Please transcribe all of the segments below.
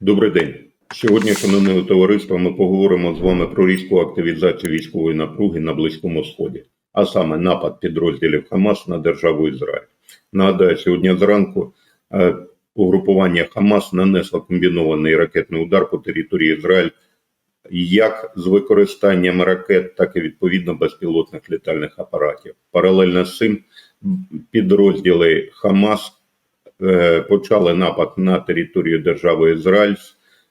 Добрий день. Сьогодні, шановне товариство, ми поговоримо з вами про різку активізацію військової напруги на Близькому Сході, а саме напад підрозділів Хамас на державу Ізраїль. Нагадаю, сьогодні зранку е, угрупування Хамас нанесло комбінований ракетний удар по території Ізраїль як з використанням ракет, так і відповідно безпілотних літальних апаратів. Паралельно з цим підрозділи Хамас почали напад на територію держави Ізраїль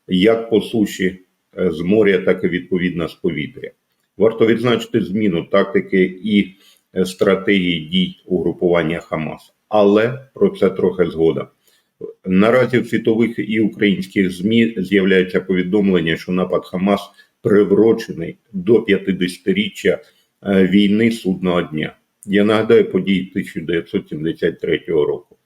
як по суші, е, з моря, так і відповідно з повітря. Варто відзначити зміну тактики і е, стратегії дій угрупування Хамас, але про це трохи згодом. Наразі в світових і українських ЗМІ з'являється повідомлення, що напад Хамас приврочений до 50-річчя е, війни судного дня. Я нагадаю події 1973 року.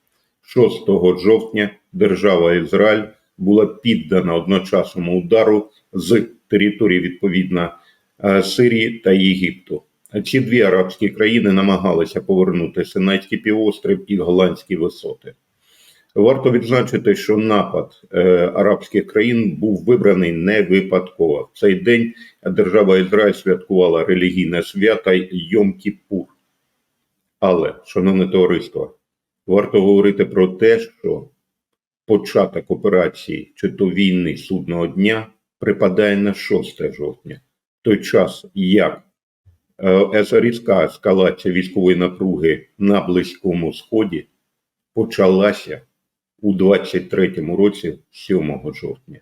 6 жовтня держава Ізраїль була піддана одночасному удару з території відповідно е, Сирії та Єгипту. Ці дві арабські країни намагалися повернути Синайський півострів і голландські висоти. Варто відзначити, що напад е, арабських країн був вибраний не випадково. В цей день держава Ізраїль святкувала релігійне свято Йом-Кіпур. Але, шановне товариство, варто говорити про те, що початок операції чи то війни судного дня припадає на 6 жовтня, той час як е, різка ескалація військової напруги на Близькому Сході почалася у 23-му році 7 жовтня.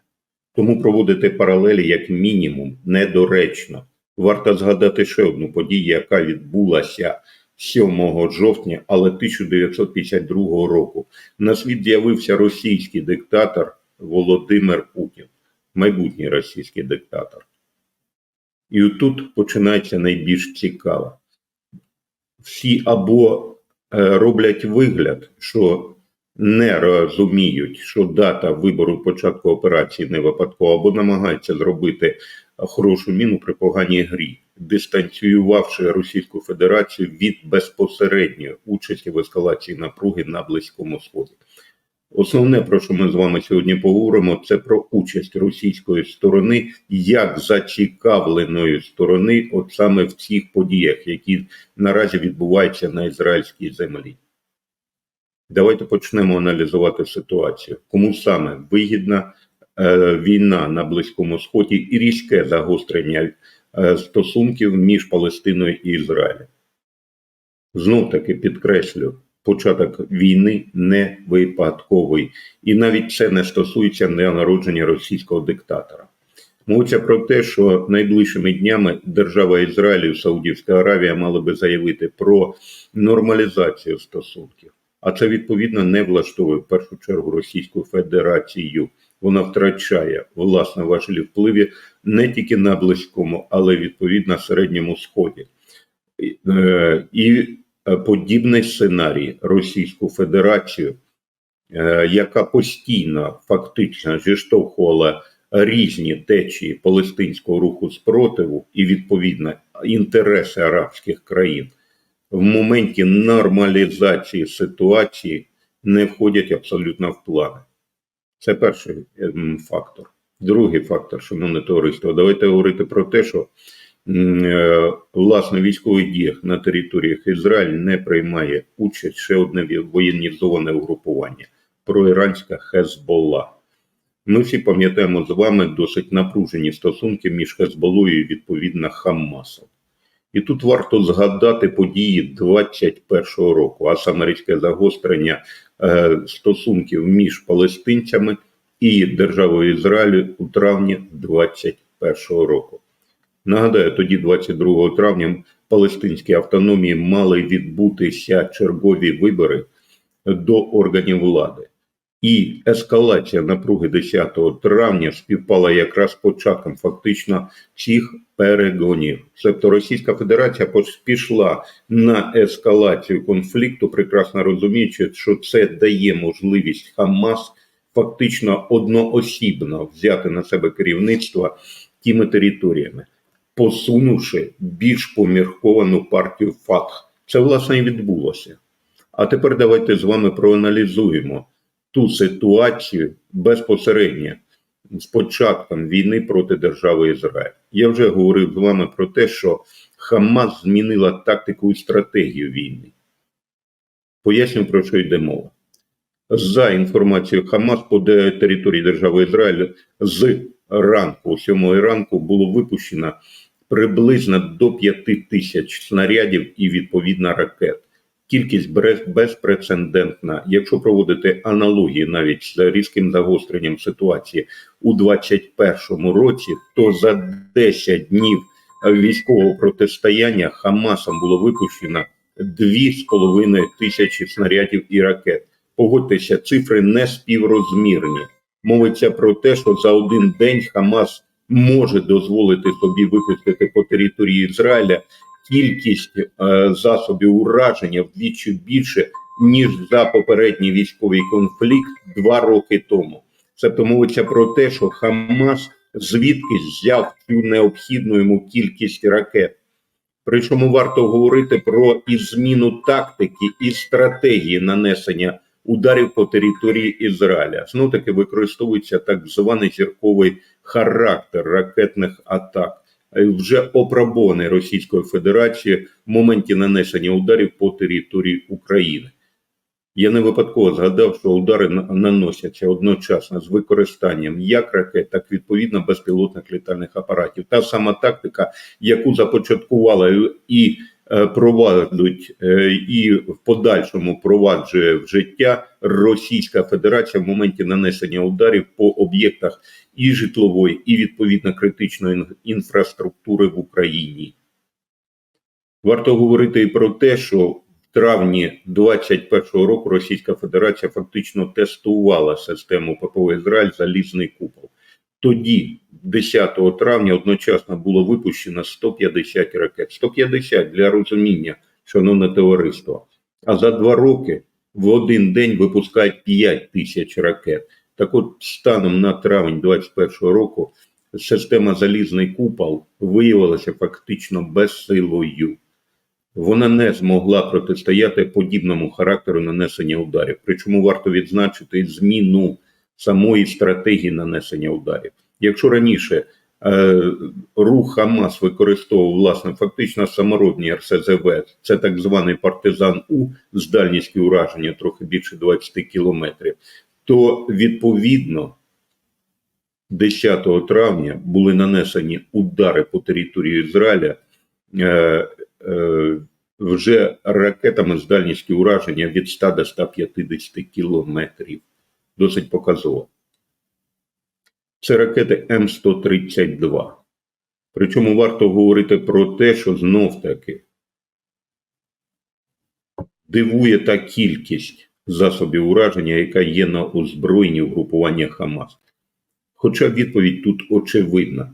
Тому проводити паралелі як мінімум недоречно. Варто згадати ще одну подію, яка відбулася 7 жовтня, але 1952 року. На світ з'явився російський диктатор Володимир Путін, майбутній російський диктатор. І тут починається найбільш цікаве. Всі або е, роблять вигляд, що не розуміють, що дата вибору початку операції не випадкова, або намагаються зробити хорошу міну при поганій грі, дистанціювавши Російську Федерацію від безпосередньої участі в ескалації напруги на Близькому Сході. Основне, про що ми з вами сьогодні поговоримо, це про участь російської сторони як зацікавленої сторони, от саме в цих подіях, які наразі відбуваються на ізраїльській землі. Давайте почнемо аналізувати ситуацію. Кому саме вигідна війна на Близькому Сході і різке загострення е, стосунків між Палестиною і Ізраїлем. Знов таки підкреслю, початок війни не випадковий, і навіть це не стосується ненародження російського диктатора. Мовиться про те, що найближчими днями держава Ізраїль і Саудівська Аравія мали би заявити про нормалізацію стосунків. А це відповідно не влаштовує в першу чергу Російську Федерацію. Вона втрачає власне важелі впливі не тільки на близькому, але й відповідно середньому сході. Е, І подібний сценарій Російську Федерацію, е, яка постійно фактично зіштовхувала різні течії палестинського руху спротиву і відповідно інтереси арабських країн в моменті нормалізації ситуації не входять абсолютно в плани. Це перший фактор. Другий фактор, шановне товариство, давайте говорити про те, що е, власне військових діях на територіях Ізраїль не приймає участь ще одне воєнізоване угрупування проіранська Хезболла. Ми всі пам'ятаємо з вами досить напружені стосунки між Хезболою і відповідно Хамасом. І тут варто згадати події 21-го року, а саме різке загострення е, стосунків між палестинцями і державою Ізраїлю у травні 21-го року. Нагадаю, тоді, 22 травня, палестинські автономії мали відбутися чергові вибори до органів влади. І ескалація напруги 10 травня співпала якраз початком фактично цих перегонів. Тобто Російська Федерація пішла на ескалацію конфлікту, прекрасно розуміючи, що це дає можливість Хамас фактично одноосібно взяти на себе керівництво тими територіями, посунувши більш помірковану партію ФАТХ. Це власне і відбулося. А тепер давайте з вами проаналізуємо ту ситуацію безпосередньо з початком війни проти держави Ізраїль. Я вже говорив з вами про те, що Хамас змінила тактику і стратегію війни. Поясню, про що йде мова. За інформацією Хамас по території держави Ізраїль з ранку, 7 ранку, було випущено приблизно до 5 тисяч снарядів і відповідно ракет. Кількість безпрецедентна. Якщо проводити аналогії навіть з різким загостренням ситуації у 2021 році, то за 10 днів військового протистояння Хамасом було випущено 2,5 тисячі снарядів і ракет. Погодьтеся, цифри не співрозмірні. Мовиться про те, що за один день Хамас може дозволити собі випустити по території Ізраїля кількість е, засобів ураження вдвічі більше, ніж за попередній військовий конфлікт два роки тому. Тобто мовиться про те, що Хамас звідкись взяв цю необхідну йому кількість ракет. Причому варто говорити про і зміну тактики і стратегії нанесення ударів по території Ізраїля. Знов таки використовується так званий зірковий характер ракетних атак, вже опробований Російською Федерацією в моменті нанесення ударів по території України. Я не випадково згадав, що удари наносяться одночасно з використанням як ракет, так відповідно безпілотних літальних апаратів. Та сама тактика, яку започаткувала і е, провадить, е, і в подальшому впроваджує в життя Російська Федерація в моменті нанесення ударів по об'єктах і житлової, і відповідно критичної інфраструктури в Україні. Варто говорити і про те, що в травні 2021 року Російська Федерація фактично тестувала систему ППО Ізраїль залізний купол. Тоді, 10 травня, одночасно було випущено 150 ракет. 150 для розуміння, шановне товариство. А за два роки в один день випускають 5 тисяч ракет. Так от, станом на травень 2021 року система залізний купол виявилася фактично безсилою. Вона не змогла протистояти подібному характеру нанесення ударів. Причому варто відзначити зміну самої стратегії нанесення ударів. Якщо раніше е, рух Хамас використовував власне фактично саморобні РСЗВ, це так званий партизан У з дальністю ураження трохи більше 20 кілометрів, то відповідно 10 травня були нанесені удари по території Ізраїля. Е, е, вже ракетами з дальністю ураження від 100 до 150 кілометрів. Досить показово. Це ракети М132. Причому варто говорити про те, що знов таки дивує та кількість засобів ураження, яка є на озброєнні угрупування Хамас. Хоча відповідь тут очевидна.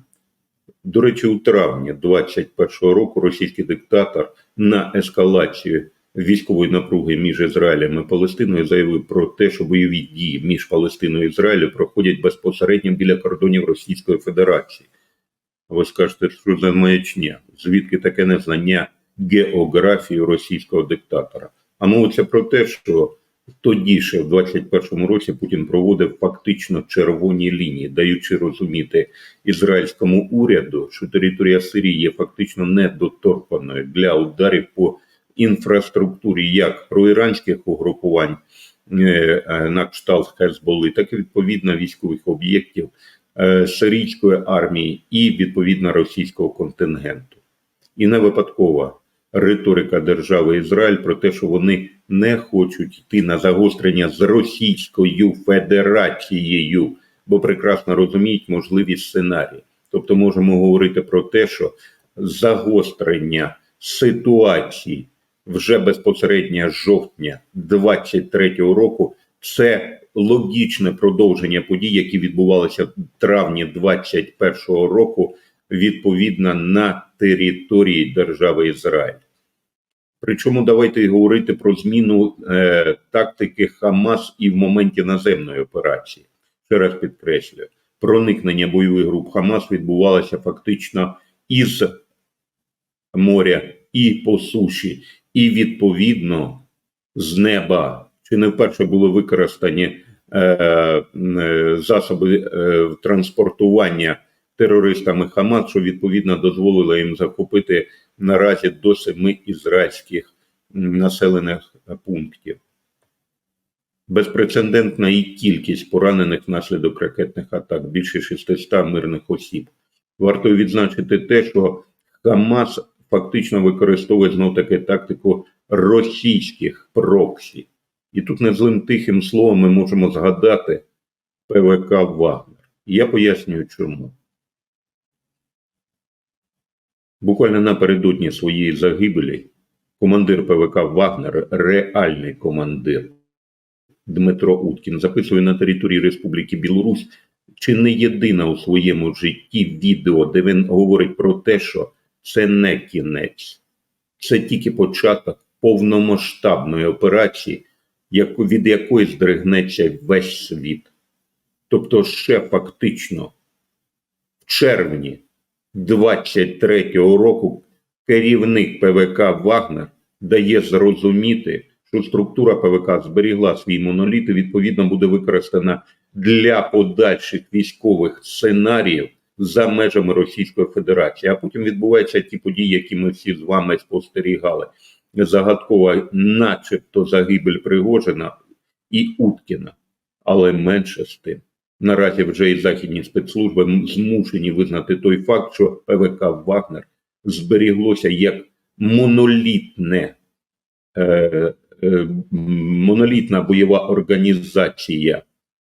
До речі, у травні 2021 року російський диктатор на ескалацію військової напруги між Ізраїлем і Палестиною заявив про те, що бойові дії між Палестиною і Ізраїлем проходять безпосередньо біля кордонів Російської Федерації. Ви скажете, що за маячня, звідки таке незнання географії російського диктатора? А мовиться про те, що тоді ще в 21-му році Путін проводив фактично червоні лінії, даючи розуміти ізраїльському уряду, що територія Сирії є фактично недоторканою для ударів по інфраструктурі як проіранських угрупувань е, е, на кшталт Хезболи, так і відповідно військових об'єктів е, сирійської армії і відповідно російського контингенту. І не випадкова риторика держави Ізраїль про те, що вони не хочуть йти на загострення з Російською Федерацією, бо прекрасно розуміють можливі сценарії. Тобто можемо говорити про те, що загострення ситуації вже безпосередньо з жовтня 23-го року це логічне продовження подій, які відбувалися в травні 21-го року, відповідно на території держави Ізраїль. Причому давайте говорити про зміну е, тактики Хамас і в моменті наземної операції. Ще раз підкреслюю, проникнення бойових груп Хамас відбувалося фактично із моря і по суші, і відповідно з неба. Чи не вперше були використані е, е, засоби е, транспортування терористами Хамас, що відповідно дозволило їм захопити наразі до семи ізраїльських населених пунктів. Безпрецедентна і кількість поранених внаслідок ракетних атак, більше 600 мирних осіб. Варто відзначити те, що Хамас фактично використовує знов таки тактику російських проксі. І тут не злим тихим словом ми можемо згадати ПВК Вагнер. І я пояснюю чому. Буквально напередодні своєї загибелі командир ПВК Вагнер, реальний командир Дмитро Уткін, записує на території Республіки Білорусь чи не єдина у своєму житті відео, де він говорить про те, що це не кінець, це тільки початок повномасштабної операції, від якої здригнеться весь світ. Тобто, ще фактично в червні 23-го року керівник ПВК Вагнер дає зрозуміти, що структура ПВК зберігла свій моноліт і відповідно буде використана для подальших військових сценаріїв за межами Російської Федерації. А потім відбуваються ті події, які ми всі з вами спостерігали. Загадкова, начебто, загибель Пригожина і Уткіна, але менше з тим. Наразі вже і західні спецслужби змушені визнати той факт, що ПВК Вагнер зберіглося як монолітне, е, е, монолітна бойова організація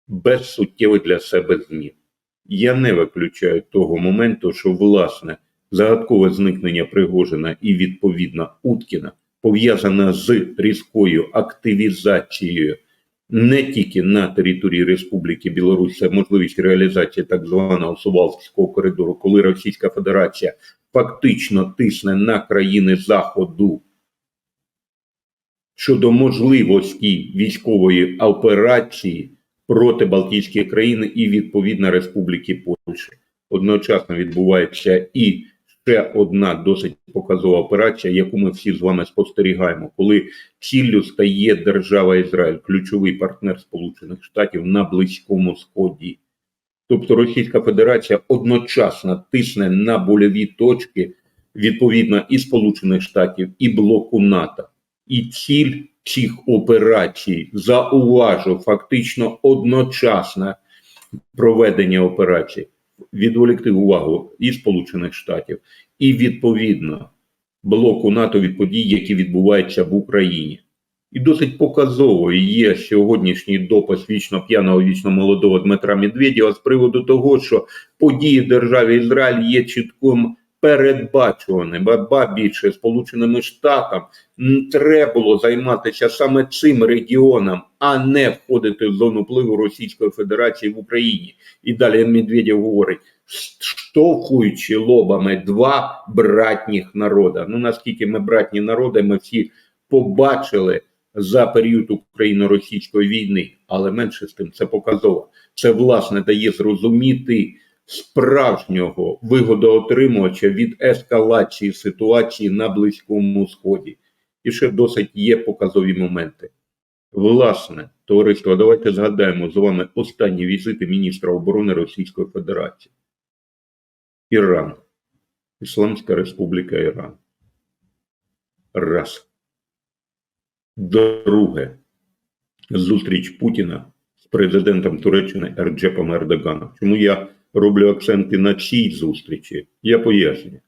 без суттєвих для себе змін. Я не виключаю того моменту, що власне загадкове зникнення Пригожина і відповідно Уткіна пов'язане з різкою активізацією не тільки на території Республіки Білорусь, це можливість реалізації так званого Сувалського коридору, коли Російська Федерація фактично тисне на країни Заходу щодо можливості військової операції проти Балтійських країн і відповідно Республіки Польщі. Одночасно відбувається і ще одна досить показова операція, яку ми всі з вами спостерігаємо, коли ціллю стає держава Ізраїль, ключовий партнер Сполучених Штатів на Близькому Сході. Тобто Російська Федерація одночасно тисне на больові точки відповідно і Сполучених Штатів, і блоку НАТО. І ціль цих операцій зауважу фактично одночасне проведення операцій, відволікти увагу і Сполучених Штатів, і відповідно блоку НАТО від подій, які відбуваються в Україні. І досить показовою є сьогоднішній допис вічно п'яного, вічно молодого Дмитра Медведєва з приводу того, що події в державі Ізраїль є чітким передбачуваним, ба- ба більше Сполученими Штатами треба було займатися саме цим регіоном, а не входити в зону впливу Російської Федерації в Україні. І далі Медведєв говорить, штовхуючи лобами два братніх народа. Ну наскільки ми братні народи, ми всі побачили за період україно-російської війни, але менше з тим це показово. Це власне дає зрозуміти справжнього вигодоотримувача від ескалації ситуації на Близькому Сході. І ще досить є показові моменти. Власне, товариство, давайте згадаємо з вами останні візити міністра оборони Російської Федерації. Іран. Ісламська Республіка Іран. Раз. Друге. Зустріч Путіна з президентом Туреччини Ерджепом Ердоганом. Чому я роблю акценти на цій зустрічі? Я пояснюю.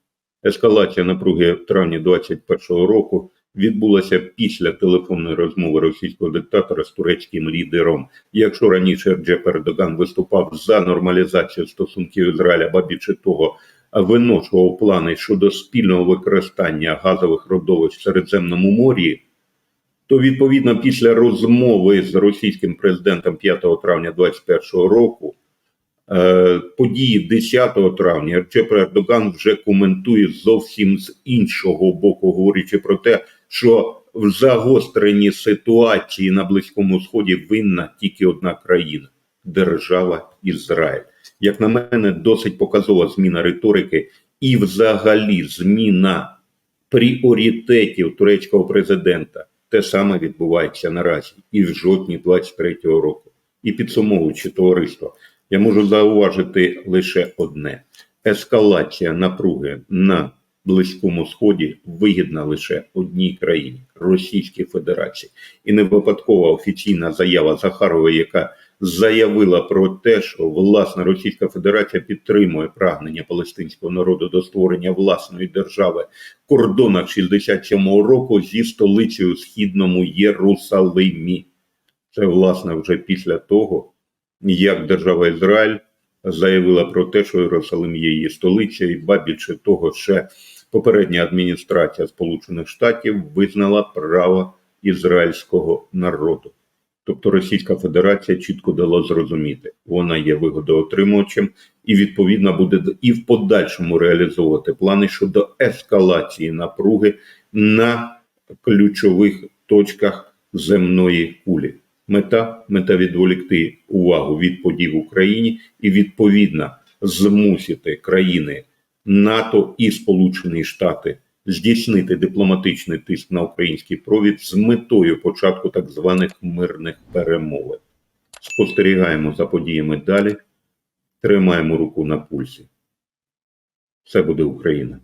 Ескалація напруги в травні 2021 року відбулася після телефонної розмови російського диктатора з турецьким лідером. Якщо раніше Ерджеп Ердоган виступав за нормалізацію стосунків Ізраїля, ба більше того, виношував плани щодо спільного використання газових родовищ в Середземному морі, то відповідно після розмови з російським президентом 5 травня 2021 року події 10 травня Ерчеп Ердоган вже коментує зовсім з іншого боку, говорячи про те, що в загостренні ситуації на Близькому Сході винна тільки одна країна держава Ізраїль. Як на мене, досить показова зміна риторики і, взагалі, зміна пріоритетів турецького президента. Те саме відбувається наразі і в жовтні 23-го року. І підсумовуючи товариство, я можу зауважити лише одне: ескалація напруги на Близькому Сході вигідна лише одній країні Російській Федерації. І не випадкова офіційна заява Захарової, яка заявила про те, що власне Російська Федерація підтримує прагнення палестинського народу до створення власної держави в кордонах 67-го року зі столицею східному Єрусалимі. Це власне вже після того, як держава Ізраїль заявила про те, що Єрусалим є її столицею, і ба більше того, ще попередня адміністрація Сполучених Штатів визнала право ізраїльського народу. Тобто Російська Федерація чітко дала зрозуміти, вона є вигодоотримувачем і відповідно буде і в подальшому реалізовувати плани щодо ескалації напруги на ключових точках земної кулі. Мета мета відволікти увагу від подій в Україні і відповідно змусити країни НАТО і Сполучені Штати здійснити дипломатичний тиск на український провід з метою початку так званих мирних перемовин. Спостерігаємо за подіями далі, тримаємо руку на пульсі. Все буде Україна.